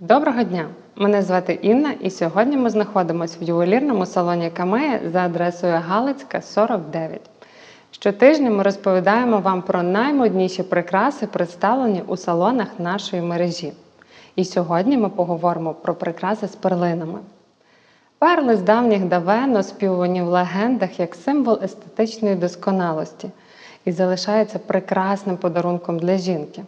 Доброго дня! Мене звати Інна, і сьогодні ми знаходимося в ювелірному салоні Камея за адресою Галицька, 49. Щотижня ми розповідаємо вам про наймодніші прикраси, представлені у салонах нашої мережі. І сьогодні ми поговоримо про прикраси з перлинами. Перли з давніх давен оспівувані в легендах як символ естетичної досконалості і залишаються прекрасним подарунком для жінки.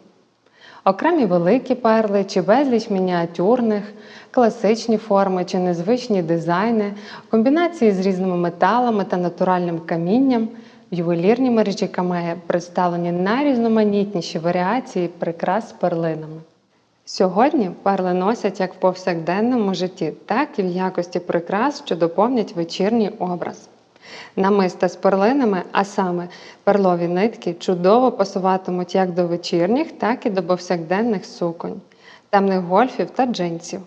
Окремі великі перли чи безліч мініатюрних, класичні форми чи незвичні дизайни, комбінації з різними металами та натуральним камінням в ювелірній мережі Камея представлені найрізноманітніші варіації прикрас з перлинами. Сьогодні перли носять як в повсякденному житті, так і в якості прикрас, що доповнять вечірній образ. Намиста з перлинами, а саме перлові нитки, чудово пасуватимуть як до вечірніх, так і до повсякденних суконь, темних гольфів та джинсів.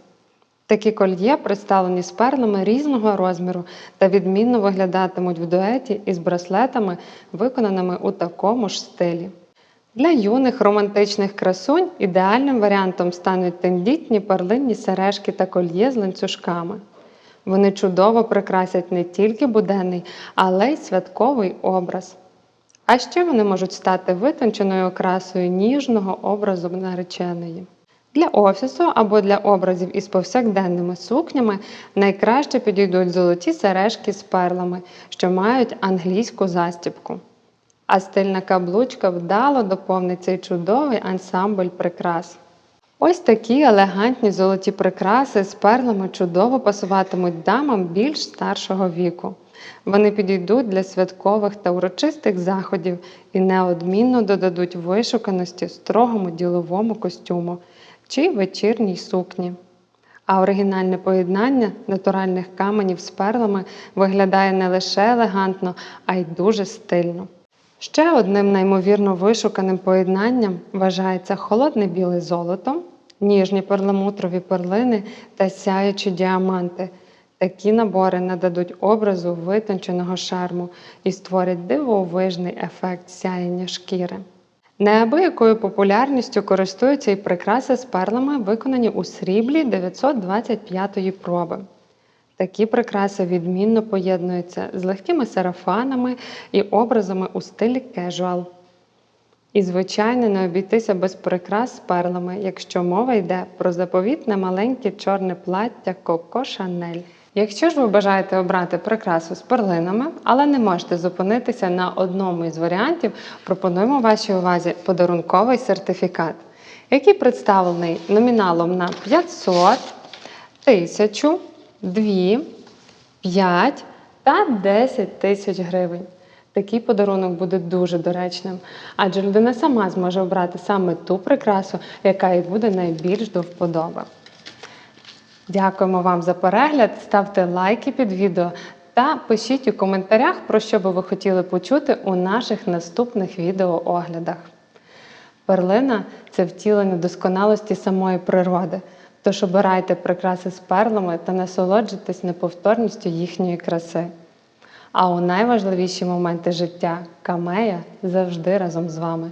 Такі кольє представлені з перлами різного розміру та відмінно виглядатимуть в дуеті із браслетами, виконаними у такому ж стилі. Для юних романтичних красунь ідеальним варіантом стануть тендітні перлинні сережки та кольє з ланцюжками. Вони чудово прикрасять не тільки буденний, але й святковий образ. А ще вони можуть стати витонченою окрасою ніжного образу нареченої. Для офісу або для образів із повсякденними сукнями найкраще підійдуть золоті сережки з перлами, що мають англійську застібку. А стильна каблучка вдало доповнить цей чудовий ансамбль прикрас. Ось такі елегантні золоті прикраси з перлами чудово пасуватимуть дамам більш старшого віку. Вони підійдуть для святкових та урочистих заходів і неодмінно додадуть вишуканості строгому діловому костюму чи вечірній сукні. А оригінальне поєднання натуральних каменів з перлами виглядає не лише елегантно, а й дуже стильно. Ще одним неймовірно вишуканим поєднанням вважається холодне біле золото, ніжні перламутрові перлини та сяючі діаманти. Такі набори нададуть образу витонченого шарму і створять дивовижний ефект сяєння шкіри. Неабиякою популярністю користуються і прикраси з перлами, виконані у сріблі 925-ї проби. Такі прикраси відмінно поєднуються з легкими сарафанами і образами у стилі кежуал. І, звичайно, не обійтися без прикрас з перлами, якщо мова йде про заповітне маленьке чорне плаття Коко Шанель. Якщо ж ви бажаєте обрати прикрасу з перлинами, але не можете зупинитися на одному із варіантів, пропонуємо вашій увазі подарунковий сертифікат, який представлений номіналом на 500, 1000, 2, 5 та 10 тисяч гривень. Такий подарунок буде дуже доречним, адже людина сама зможе обрати саме ту прикрасу, яка їй буде найбільш до вподоби. Дякуємо вам за перегляд. Ставте лайки під відео та пишіть у коментарях, про що би ви хотіли почути у наших наступних відеооглядах. Перлина це втілення досконалості самої природи. Тож обирайте прикраси з перлами та насолоджуйтесь неповторністю їхньої краси. А у найважливіші моменти життя камея завжди разом з вами.